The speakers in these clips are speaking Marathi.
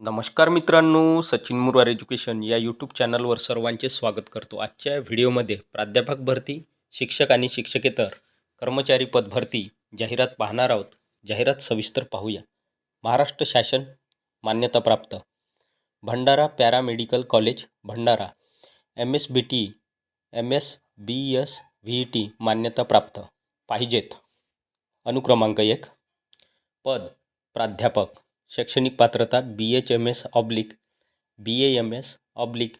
नमस्कार मित्रांनो सचिन मुरवार एज्युकेशन या यूट्यूब चॅनलवर सर्वांचे स्वागत करतो. आजच्या व्हिडिओमध्ये प्राध्यापक भरती शिक्षक आणि शिक्षकेतर कर्मचारी पद भरती जाहिरात पाहणार आहोत. जाहिरात सविस्तर पाहूया. महाराष्ट्र शासन मान्यताप्राप्त. Bhandara paramedical college Bhandara. M S B T M S B S V T मान्यताप्राप्त. पाहिजेत. अनुक्रमांक एक. पद प्राध्यापक. शैक्षणिक पात्रता B H M S oblique B A M S oblique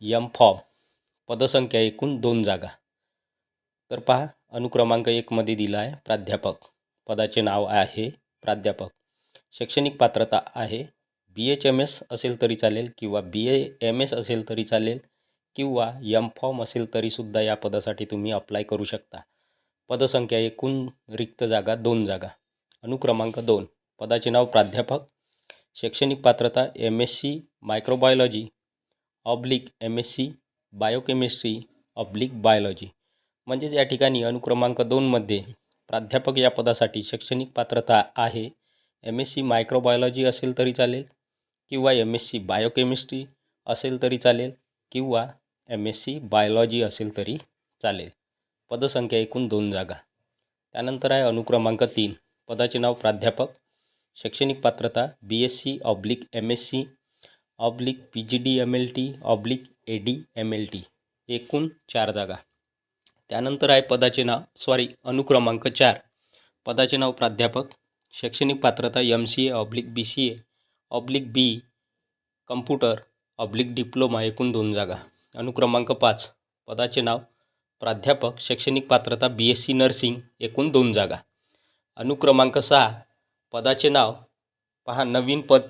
M form पदसंख्या एकूण दोन जागा. तर पहा अनुक्रमांक एकमध्ये दिला आहे प्राध्यापक. पदाचे नाव आहे प्राध्यापक. शैक्षणिक पात्रता आहे बी एच एम एस असेल तरी चालेल किंवा बी ए एम एस असेल तरी चालेल किंवा यम फॉर्म असेल तरीसुद्धा या पदासाठी तुम्ही अप्लाय करू शकता. पदसंख्या एकूण रिक्त जागा दोन जागा. अनुक्रमांक दोन. पदाचे नाव प्राध्यापक शैक्षणिक पात्रता M S C microbiology oblique M S C biochemistry oblique biology म्हणजेच या ठिकाणी अनुक्रमांक दोनमध्ये प्राध्यापक या पदासाठी शैक्षणिक पात्रता आहे. एम एस सी मायक्रोबायोलॉजी असेल तरी चालेल किंवा एम एस सी बायोकेमिस्ट्री असेल तरी चालेल किंवा एम एस सी बायोलॉजी असेल तरी चालेल. पदसंख्या एकूण दोन जागा. त्यानंतर आहे अनुक्रमांक तीन. पदाचे नाव प्राध्यापक शैक्षणिक पात्रता B S C oblique M S C oblique P G D M L T oblique A D M L T एकूण चार जागा. त्यानंतर आहे पदाचे नाव सॉरी अनुक्रमांक चार. पदाचे नाव प्राध्यापक शैक्षणिक पात्रता M C A oblique B C A oblique B computer oblique diploma एकूण दोन जागा. अनुक्रमांक पाच पदाचे नाव प्राध्यापक शैक्षणिक पात्रता बी एस सी नर्सिंग एकूण दोन जागा. अनुक्रमांक सहा पदाचे नाव पहा नवीन पद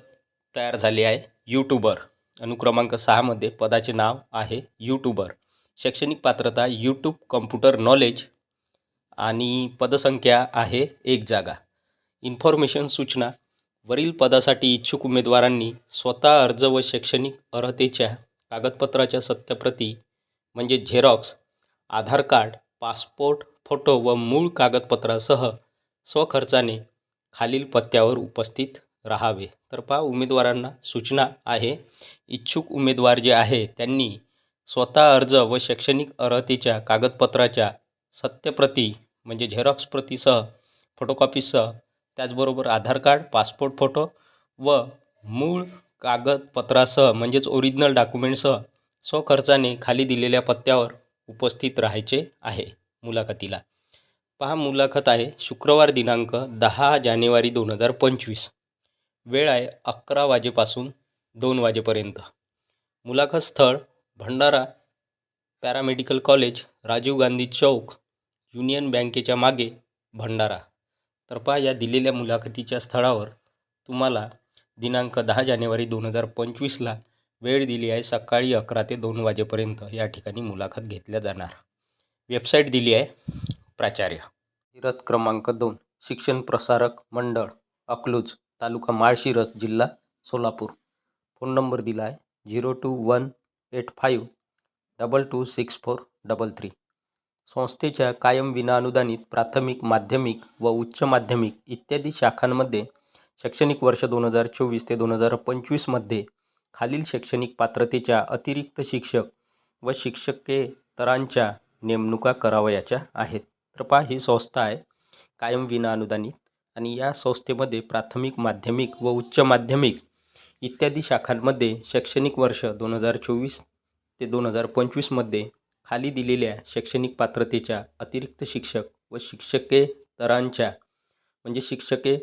तयार झाले आहे. यूट्यूबर अनुक्रमांक सहामध्ये पदाचे नाव आहे यूट्यूबर शैक्षणिक पात्रता यूट्यूब कम्प्युटर नॉलेज आणि पदसंख्या आहे एक जागा. इन्फॉर्मेशन सूचना. वरील पदासाठी इच्छुक उमेदवारांनी स्वतः अर्ज व शैक्षणिक अर्हतेच्या कागदपत्राच्या सत्यप्रती म्हणजे xerox Aadhaar card passport photo व मूळ कागदपत्रासह स्वखर्चाने खालील पत्त्यावर उपस्थित राहावे. तर पहा उमेदवारांना सूचना आहे. इच्छुक उमेदवार जे आहे त्यांनी स्वतः अर्ज व शैक्षणिक अर्हतेच्या कागदपत्राच्या सत्यप्रती म्हणजे झेरॉक्स प्रतीसह फोटोकॉपीसह त्याचबरोबर आधार कार्ड पासपोर्ट फोटो व मूळ कागदपत्रासह म्हणजेच ओरिजिनल डॉक्युमेंटसह स्वखर्चाने खाली दिलेल्या पत्त्यावर उपस्थित राहायचे आहे मुलाखतीला. पहा मुलाखत आहे. शुक्रवार दिनांक दहा जानेवारी दोन हजार पंचवीस. वेळ आहे अकरा वाजेपासून दोन वाजेपर्यंत. मुलाखत स्थळ Bhandara paramedical college Rajiv Gandhi Chowk Union बँकेच्या मागे भंडारा. तर पहा या दिलेल्या मुलाखतीच्या स्थळावर तुम्हाला दिनांक दहा जानेवारी दोन हजार पंचवीसला वेळ दिली आहे सकाळी अकरा ते दोन वाजेपर्यंत. या ठिकाणी मुलाखत घेतल्या जाणार. वेबसाईट दिली आहे. प्राचार्य. शिरत क्रमांक दोन शिक्षण प्रसारक मंडळ अकलूज तालुका माळशिरस जिल्हा सोलापूर. फोन नंबर दिला आहे zero two one eight five double two six four double three. संस्थेच्या कायम विनाअनुदानित प्राथमिक माध्यमिक व उच्च माध्यमिक इत्यादी शाखांमध्ये शैक्षणिक वर्ष दोन हजार चोवीस ते दोन हजार पंचवीसमध्ये खालील शैक्षणिक पात्रतेच्या अतिरिक्त शिक्षक व शिक्षकेतरांच्या नेमणुका करावयाच्या आहेत. कृपा ही संस्था आहे कायम विनाअनुदानित आणि या संस्थेमध्ये प्राथमिक माध्यमिक व उच्च माध्यमिक इत्यादी शाखांमध्ये शैक्षणिक वर्ष दोन हजार चोवीस ते दोन हजार पंचवीसमध्ये खाली दिलेल्या शैक्षणिक पात्रतेच्या अतिरिक्त शिक्षक व शिक्षकेतरांच्या म्हणजे शिक्षके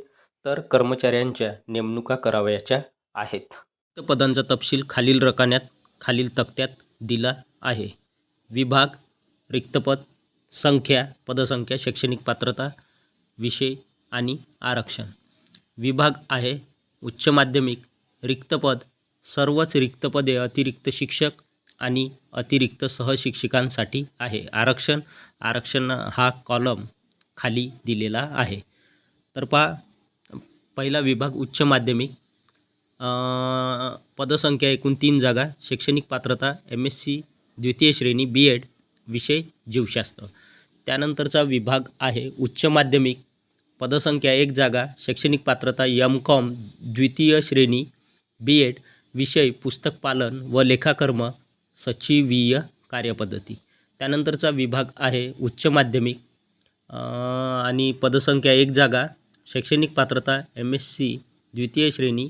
तर कर्मचाऱ्यांच्या नेमणुका करावयाच्या आहेत. पदांचा तपशील खालील रकान्यात खालील तक्त्यात दिला आहे. विभाग रिक्तपद संख्या पदसंख्या शैक्षणिक पात्रता विषय आणि आरक्षण. विभाग आहे उच्च माध्यमिक रिक्तपद सर्वच रिक्तपदे अतिरिक्त शिक्षक आणि अतिरिक्त सहशिक्षिकांसाठी आहे. आरक्षण आरक्षण हा कॉलम खाली दिलेला आहे. तर पहा पहिला विभाग उच्च माध्यमिक पदसंख्या एकूण तीन जागा शैक्षणिक पात्रता एम एस सी द्वितीय श्रेणी बी एड विषय जीवशास्त्र. त्यानंतरचा विभाग आहे उच्च माध्यमिक पदसंख्या एक जागा शैक्षणिक पात्रता यम कॉम द्वितीय श्रेणी बी एड विषय पुस्तक पालन व लेखाकर्म सचिवीय कार्यपद्धती. त्यानंतरचा विभाग आहे उच्च माध्यमिक आणि पदसंख्या एक जागा शैक्षणिक पात्रता एम एस सी द्वितीय श्रेणी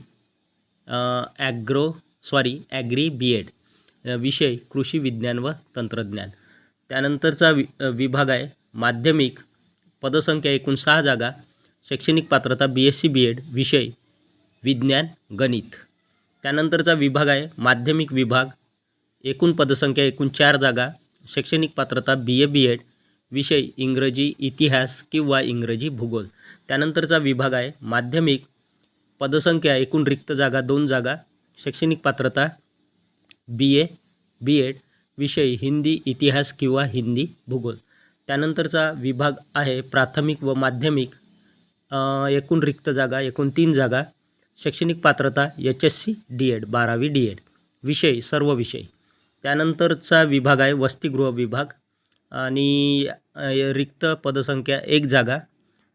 agro sorry agri B Ed विषय कृषी विज्ञान व तंत्रज्ञान. त्यानंतरचा वि विभाग आहे माध्यमिक पदसंख्या एकूण सहा जागा शैक्षणिक पात्रता B S C B Ed विषय विज्ञान गणित. त्यानंतरचा विभाग आहे माध्यमिक विभाग एकूण पदसंख्या एकूण चार जागा शैक्षणिक पात्रता बी ए बी एड विषय इंग्रजी इतिहास किंवा इंग्रजी भूगोल. त्यानंतरचा विभाग आहे माध्यमिक पदसंख्या एकूण रिक्त जागा दोन जागा शैक्षणिक पात्रता बी ए बी एड विषय हिंदी इतिहास किंवा हिंदी भूगोल. त्यानंतरचा विभाग आहे प्राथमिक व माध्यमिक एकूण रिक्त जागा एकूण तीन जागा शैक्षणिक पात्रता H S C D Ed बारावी डी एड विषय सर्व विषय. त्यानंतरचा विभाग आहे वसतिगृह विभाग आणि रिक्त पदसंख्या एक जागा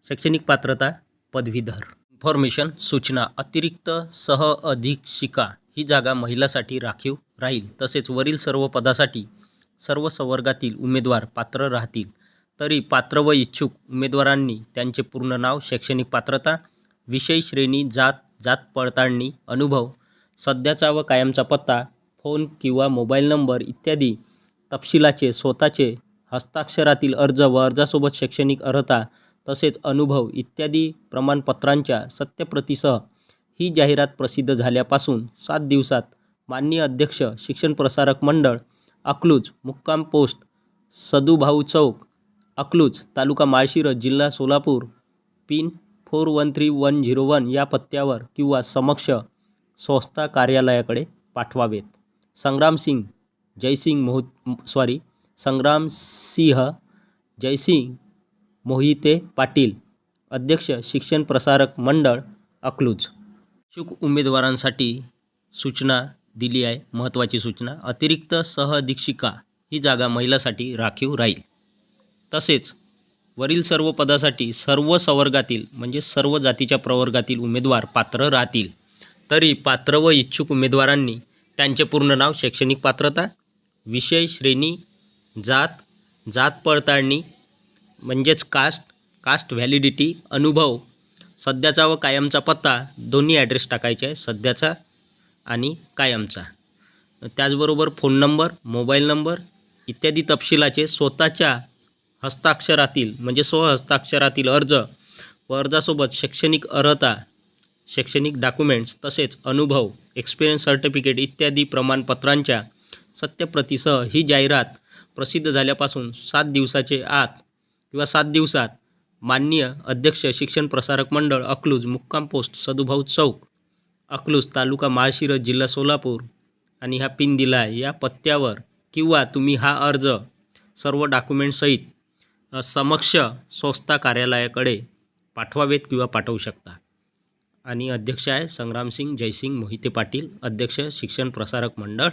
शैक्षणिक पात्रता पदवीधर. इन्फॉर्मेशन सूचना अतिरिक्त सह अधीक्षिका ही जागा महिलासाठी राखीव राहील. तसेच वरील सर्व पदासाठी सर्व संवर्गातील उमेदवार पात्र राहतील. तरी पात्र व इच्छुक उमेदवारांनी त्यांचे पूर्ण नाव शैक्षणिक पात्रता विषय श्रेणी जात जात पडताळणी अनुभव सध्याचा व कायमचा पत्ता फोन किंवा मोबाईल नंबर इत्यादी तपशिलाचे स्वतःचे हस्ताक्षरातील अर्ज व अर्जासोबत शैक्षणिक अर्हता तसेच अनुभव इत्यादी प्रमाणपत्रांच्या सत्यप्रतीसह ही जाहिरात प्रसिद्ध झाल्यापासून सात दिवसात माननीय अध्यक्ष शिक्षण प्रसारक मंडळ अकलूज मुक्काम पोस्ट सदुभाऊ चौक अकलूज तालुका माळशिरस जिल्हा Solapur pin four one three one zero one या पत्त्यावर किंवा समक्ष संस्था कार्यालयाकडे पाठवावेत. संग्रामसिंग जयसिंग मोह सॉरी संग्राम सिंह जयसिंग मोहिते पाटील अध्यक्ष शिक्षण प्रसारक मंडळ अकलूज. इच्छुक उमेदवारांसाठी सूचना दिली आहे महत्त्वाची सूचना. अतिरिक्त सहअधीक्षिका ही जागा महिलासाठी राखीव राहील. तसेच वरील सर्व पदासाठी सर्व संवर्गातील म्हणजे सर्व जातीच्या प्रवर्गातील उमेदवार पात्र राहतील. तरी पात्र व इच्छुक उमेदवारांनी त्यांचे पूर्ण नाव शैक्षणिक पात्रता विषय श्रेणी जात जात पडताळणी म्हणजेच कास्ट कास्ट व्हॅलिडिटी अनुभव सध्याचा व कायमचा पत्ता दोन्ही ॲड्रेस टाकायचे आहे. सध्याचा आणि कायमचा. त्याचबरोबर फोन नंबर मोबाईल नंबर इत्यादी तपशिलाचे स्वतःच्या हस्ताक्षरातील म्हणजे स्वहस्ताक्षरातील अर्ज व अर्जासोबत शैक्षणिक अर्हता शैक्षणिक डॉक्युमेंट्स तसेच अनुभव एक्सपिरियन्स सर्टिफिकेट इत्यादी प्रमाणपत्रांच्या सत्यप्रतीसह ही जाहिरात प्रसिद्ध झाल्यापासून सात दिवसाचे आत किंवा सात दिवसात माननीय अध्यक्ष शिक्षण प्रसारक मंडळ अकलूज मुक्काम पोस्ट सदुभाऊ चौक अकलूज तालुका माळशिरस जिल्हा सोलापूर आणि हा पिन दिला आहे या पत्त्यावर किंवा तुम्ही हा अर्ज सर्व डॉक्युमेंटसहित समक्ष संस्था कार्यालयाकडे पाठवावेत किंवा पाठवू शकता. आणि अध्यक्ष आहे संग्रामसिंग जयसिंग मोहिते पाटील अध्यक्ष शिक्षण प्रसारक मंडळ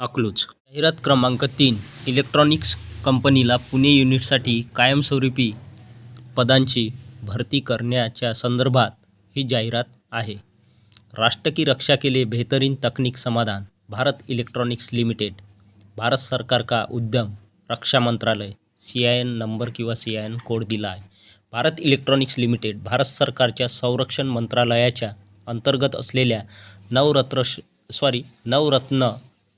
अकलूज. जाहिरात क्रमांक तीन इलेक्ट्रॉनिक्स कंपनीला पुणे युनिटसाठी कायमस्वरूपी पदांची भरती करण्याच्या संदर्भात ही जाहिरात आहे. राष्ट्र की रक्षा के लिए बेहतरीन तकनीक समाधान भारत इलेक्ट्रॉनिक्स लिमिटेड भारत सरकार का उद्यम रक्षा मंत्रालय सी आय एन नंबर किंवा सी आय एन कोड दिला आहे भारत इलेक्ट्रॉनिक्स लिमिटेड भारत सरकारच्या संरक्षण मंत्रालयाच्या अंतर्गत असलेल्या नवरत्न सॉरी नवरत्न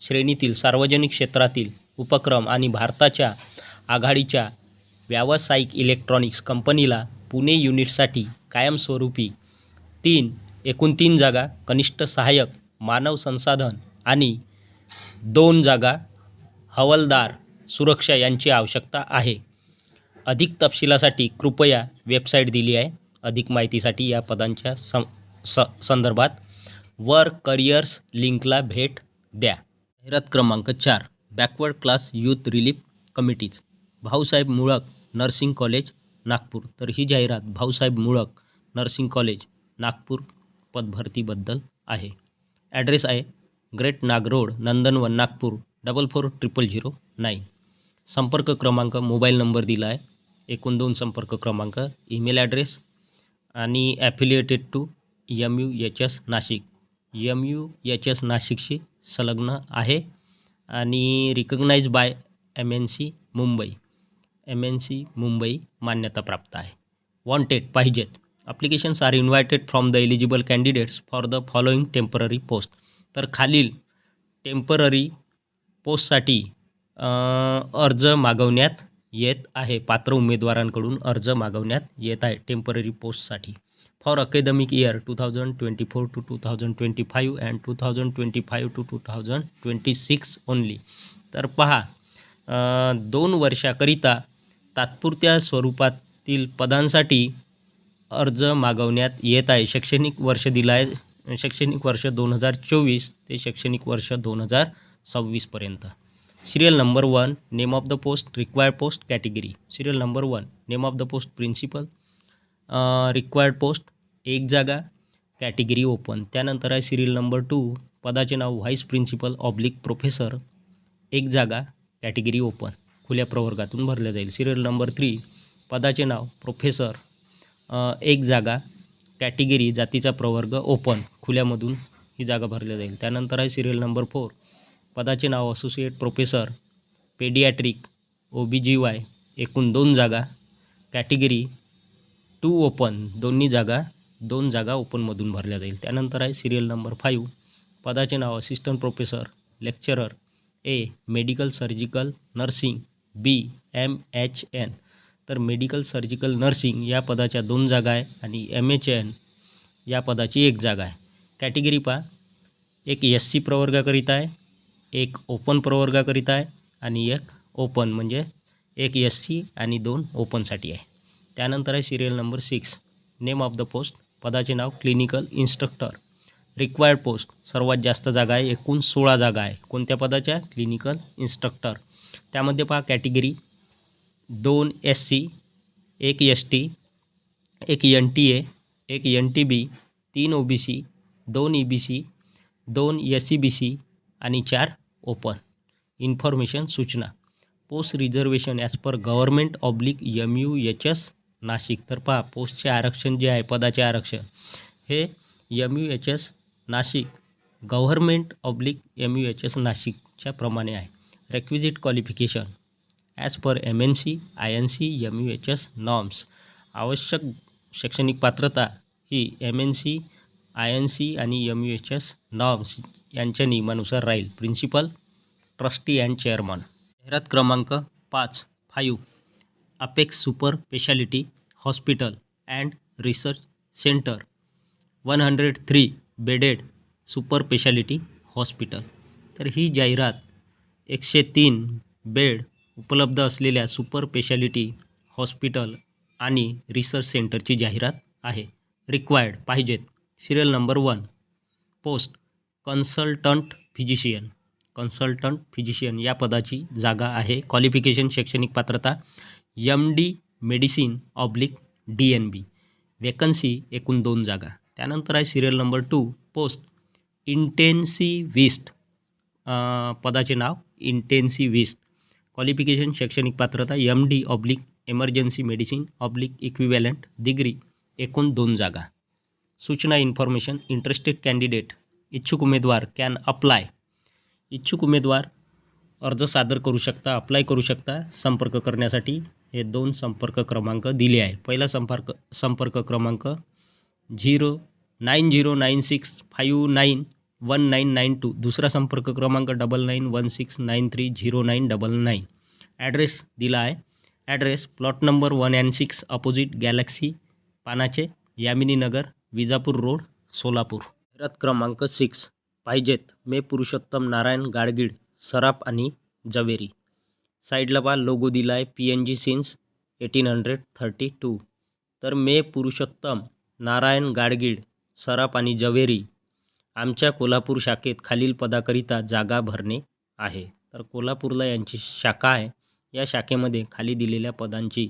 श्रेणीतील सार्वजनिक क्षेत्रातील उपक्रम आणि भारताच्या आघाडीच्या व्यावसायिक इलेक्ट्रॉनिक्स कंपनीला पुणे युनिटसाठी कायमस्वरूपी तीन एकूण तीन जागा कनिष्ठ सहाय्यक मानव संसाधन आणि दोन जागा हवालदार सुरक्षा यांची आवश्यकता आहे. अधिक तपशिलासाठी कृपया वेबसाईट दिली आहे. अधिक माहितीसाठी या पदांच्या सं स संदर्भात वर करिअर्स लिंकला भेट द्या. जाहिरात क्रमांक चार backward class youth relief committees Bhausaheb Mulak nursing college Nagpur. तर ही जाहिरात भाऊसाहेब मुळक नर्सिंग कॉलेज नागपूर. पदभरतीबद्दल आहे. ॲड्रेस आहे great Nag road Nandanvan Nagpur double four triple zero nine. संपर्क क्रमांक मोबाईल नंबर दिला आहे. एकूण दोन संपर्क क्रमांक ईमेल ॲड्रेस आणि affiliated to M U H S Nashik. M U H S नाशिकशी संलग्न आहे आणि recognise by M N C Mumbai. M N C Mumbai मान्यताप्राप्त आहे. वॉन्टेड पाहिजेत. Applications are invited from the eligible candidates for the following temporary post तर खालील टेंपररी पोस्टसाठी अर्ज मागवण्यात येत आहे. पात्र उमेदवारांकडून अर्ज मागवण्यात येत आहे temporary पोस्टसाठी for academic year two thousand twenty four to two thousand twenty five and two thousand twenty five to two thousand twenty six only तर पहा दोन वर्षाकरिता तात्पुरत्या स्वरूपातील पदांसाठी अर्ज मागवण्यात येत आहे. शैक्षणिक वर्ष दिलं आहे शैक्षणिक वर्ष दोन हजार चोवीस ते शैक्षणिक वर्ष दोन हजार सव्वीसपर्यंत serial number one name of the post required post category. Serial number one name of the post principal required post एक जागा कॅटेगरी ओपन. त्यानंतर आहे सिरियल नंबर टू पदाचे नाव व्हाईस प्रिन्सिपल ऑब्लिक प्रोफेसर एक जागा कॅटेगरी ओपन. खुल्या प्रवर्गातून भरल्या जाईल. सिरियल नंबर थ्री पदाचे नाव प्रोफेसर एक जागा कॅटेगरी जातीचा प्रवर्ग ओपन खुल्यामधून ही जागा भरली जाईल. त्यानंतर आहे सिरियल नंबर फोर पदाचे नाव associate professor paediatric O B G Y एकूण दोन जागा. कॅटेगरी टू ओपन दोन्ही जागा दोन जागा ओपनमधून भरल्या जाईल. त्यानंतर आहे सिरियल नंबर फाईव्ह पदाचे नाव assistant professor lecturer A medical surgical nursing B M H N तर मेडिकल सर्जिकल नर्सिंग या पदाच्या दोन जागा आहे आणि एम एच एन या पदाची एक जागा आहे. कॅटेगरी पहा. एक एस सी प्रवर्गाकरिता आहे एक ओपन प्रवर्गाकरिता आहे आणि एक ओपन म्हणजे एक एस सी आणि दोन ओपनसाठी आहे. त्यानंतर आहे serial number six. Name of the post. पदाचे नाव क्लिनिकल इन्स्ट्रक्टर. Required post. सर्वात जास्त जागा आहे एकूण सोळा जागा आहे. कोणत्या पदाच्या? Clinical instructor. त्यामध्ये पहा कॅटेगरी. दोन एस सी एक एस टी एक एन टी ए एक एन टी बी तीन ओ बी सी दोन ई बी सी दोन एस सी बी सी आणि चार ओपन इन्फॉर्मेशन सूचना. Post reservation as per government oblique M U H S Nashik. तर पहा पोस्टचे आरक्षण जे आहे पदाचे आरक्षण हे M U H S Nashik. Government oblique M U H S नाशिकच्या प्रमाणे आहे. Requisite qualification as per M N C I N C M U H S norms आवश्यक शैक्षणिक पात्रता ही M N C I N C आणि M U H S norms यांच्या नियमानुसार राहील. प्रिन्सिपल ट्रस्टी अँड चेअरमन जाहिरात क्रमांक पाच five apex super speciality hospital and research centre one hundred three bedded super speciality hospital तर ही जाहिरात एकशे तीन बेड उपलब्ध असलेल्या सुपर स्पेशालिटी हॉस्पिटल आणि रिसर्च सेंटरची जाहिरात आहे. रिक्वायर्ड पाहिजेत. Serial number one post consultant physician. Consultant physician या पदाची जागा आहे. क्वालिफिकेशन शैक्षणिक पात्रता M D medicine oblique D N B vacancy एकूण दोन जागा. त्यानंतर आहे serial number two post intensivist. पदाचे नाव इंटेन्सिव्हिस्ट. क्वालिफिकेशन शैक्षणिक पात्रता M D oblique emergency medicine oblique equivalent degree एकूण दोन जागा. सूचना इन्फॉर्मेशन इंटरेस्टेड कॅन्डिडेट इच्छुक उमेदवार कॅन अप्लाय इच्छुक उमेदवार अर्ज सादर करू शकता अप्लाय करू शकता संपर्क करण्यासाठी हे दोन संपर्क क्रमांक दिले आहे. पहिला संपर्क संपर्क क्रमांक zero nine zero nine six five nine one nine nine two दुसरा संपर्क क्रमांक double nine one six nine three zero nine double nine address दिला आहे. Address plot number one and six opposite galaxy पानाचे यामिनी नगर विजापूर रोड सोलापूर. रथ क्रमांक सिक्स पाहिजेत मे पुरुषोत्तम नारायण गाडगीळ सराफ आणि जवेरी. साईडला पहा लोगो दिला आहे P N G since eighteen hundred thirty two तर मे पुरुषोत्तम नारायण गाडगीळ सराफ आणि जवेरी आमच्या कोल्हापूर शाखेत खालील पदाकरिता जागा भरणे आहे. तर कोल्हापूरला यांची शाखा आहे. या शाखेमध्ये खाली दिलेल्या पदांची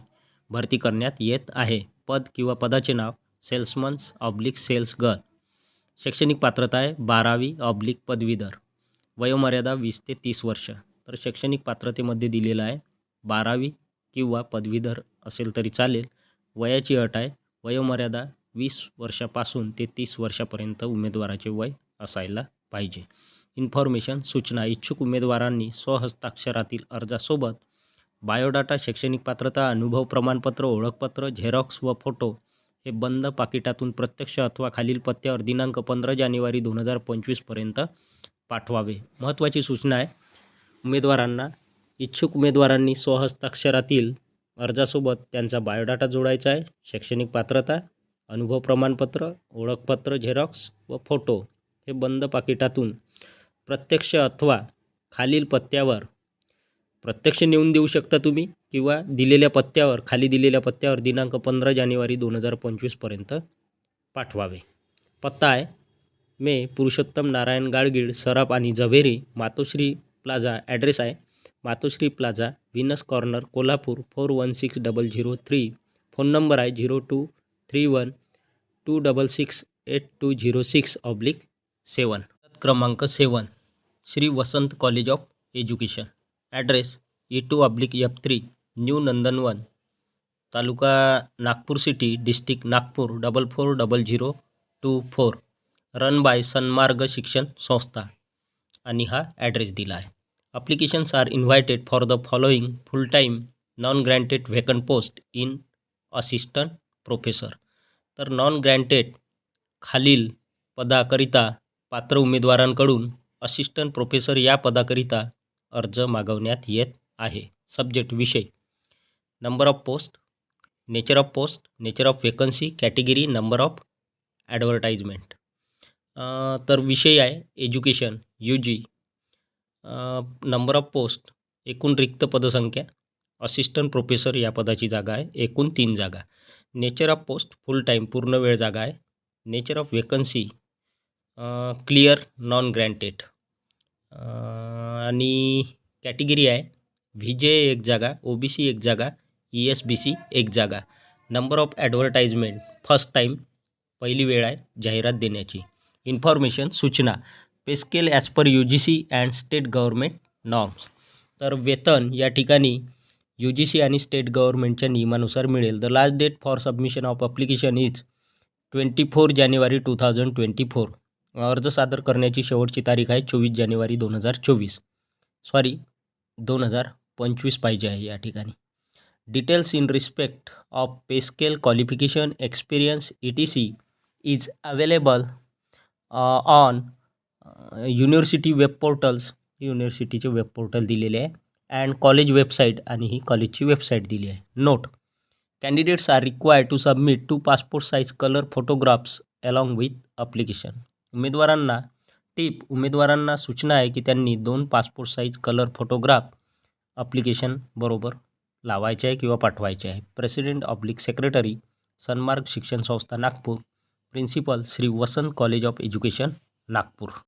भरती करण्यात येत आहे. पद किंवा पदाचे नाव सेल्समन्स ऑब्लिक सेल्स गर्ल शैक्षणिक पात्रता आहे बारावी ऑब्लिक पदवीधर. वयोमर्यादा वीस ते तीस वर्ष. तर शैक्षणिक पात्रतेमध्ये दिलेलं आहे बारावी किंवा पदवीधर असेल तरी चालेल. वयाची अट आहे. वयोमर्यादा वीस वर्षापासून ते तीस वर्षापर्यंत उमेदवाराचे वय असायला पाहिजे. इन्फॉर्मेशन सूचना इच्छुक उमेदवारांनी स्वहस्ताक्षरातील अर्जासोबत बायोडाटा शैक्षणिक पात्रता अनुभव प्रमाणपत्र ओळखपत्र झेरॉक्स व फोटो हे बंद पाकिटातून प्रत्यक्ष अथवा खालील पत्त्यावर दिनांक पंधरा जानेवारी दोन हजार पंचवीसपर्यंत पाठवावे. महत्त्वाची सूचना आहे उमेदवारांना इच्छुक उमेदवारांनी स्वहस्ताक्षरातील अर्जासोबत त्यांचा बायोडाटा जोडायचा आहे शैक्षणिक पात्रता अनुभव प्रमाणपत्र ओळखपत्र झेरॉक्स व फोटो हे बंद पाकिटातून प्रत्यक्ष अथवा खालील पत्त्यावर प्रत्यक्ष नेऊन देऊ शकता तुम्ही किंवा दिलेल्या पत्त्यावर खाली दिलेल्या पत्त्यावर दिनांक पंधरा जानेवारी दोन हजार पंचवीसपर्यंत पाठवावे. पत्ता आहे मे पुरुषोत्तम नारायण गाडगीळ सराफ आणि झवेरी मातोश्री प्लाझा ॲड्रेस आहे Matoshree plaza Venus corner Kolhapur four one six double zero three phone number आहे zero two three one two double six eight two zero six oblique seven क्रमांक seven Shri Vasant college of education address E two oblique F three new Nandanvan taluka Nagpur city district Nagpur double four double zero two four run by Sanmarg Shikshan Sanstha आणि हा ॲड्रेस दिला आहे. Applications are invited for the following full time non granted vacant post in assistant professor तर नॉन ग्रँटेड खालील पदाकरिता पात्र उमेदवारांकडून असिस्टंट प्रोफेसर या पदाकरिता अर्ज मागवण्यात येत आहे. सब्जेक्ट विषय. Number of post nature of post nature of vacancy category number of advertisement तर विषय आहे education U G number of post एकूण रिक्त पदसंख्या. असिस्टंट प्रोफेसर या पदाची जागा आहे. एकूण तीन जागा. Nature of post full time पूर्ण वेळ जागा आहे. Nature of vacancy clear non granted आणि कॅटेगरी आहे. व्ही जे एक जागा ओ बी सी एक जागा ई एस बी सी एक जागा. Number of advertisement first time पहिली वेळ आहे जाहिरात देण्याची. इन्फॉर्मेशन सूचना. Payscale as per U G C and state government norms तर वेतन या ठिकाणी यू जी सी आणि स्टेट गव्हर्मेंटच्या नियमानुसार मिळेल. The last date for submission of application is twenty four January two thousand twenty four अर्ज सादर करण्याची शेवटची तारीख आहे चोवीस जानेवारी दोन हजार चोवीस. सॉरी दोन हजार पंचवीस पाहिजे आहे या ठिकाणी. Details in respect of payscale qualification experience E T C is available on university web portals युनिव्हर्सिटीचे web portal दिलेले आहे. अँड कॉलेज वेबसाईट आणि ही कॉलेजची वेबसाईट दिली आहे. Note candidates are required to submit two passport size colour photographs along with application उमेदवारांना टीप उमेदवारांना सूचना आहे की त्यांनी दोन passport size colour photograph application बरोबर लावायचे आहे किंवा पाठवायचे आहे. President oblique secretary Sanmarg Shikshan Sanstha Nagpur principal Shri Vasant college of education Nagpur